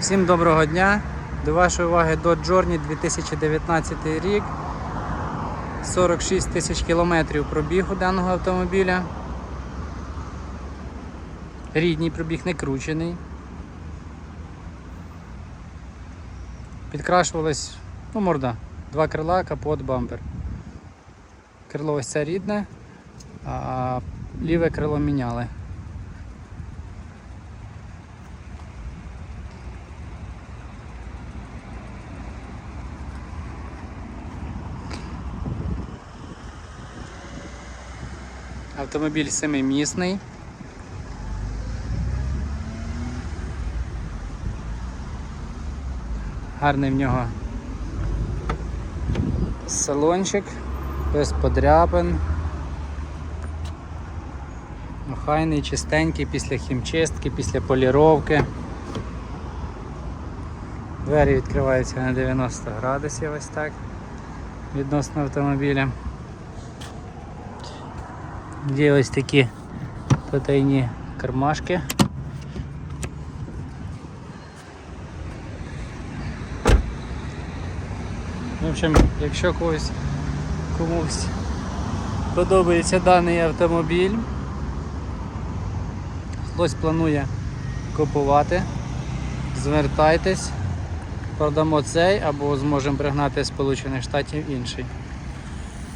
Всім доброго дня. До вашої уваги Dodge Journey 2019 рік. 46 тисяч кілометрів пробігу даного автомобіля. Рідній пробіг не кручений. Підкрашувалась, ну, морда, два крила, капот, бампер. Крило ось це рідне, а ліве крило міняли. Автомобіль семимісний. Гарний в нього салончик, без подряпин. Охайний, чистенький після хімчистки, після поліровки. Двері відкриваються на 90 градусів ось так відносно автомобіля. Є ось такі потайні кармашки. В общем, якщо когось комусь подобається даний автомобіль, хтось планує купувати, звертайтесь, продамо цей або зможемо пригнати з Сполучених Штатів інший.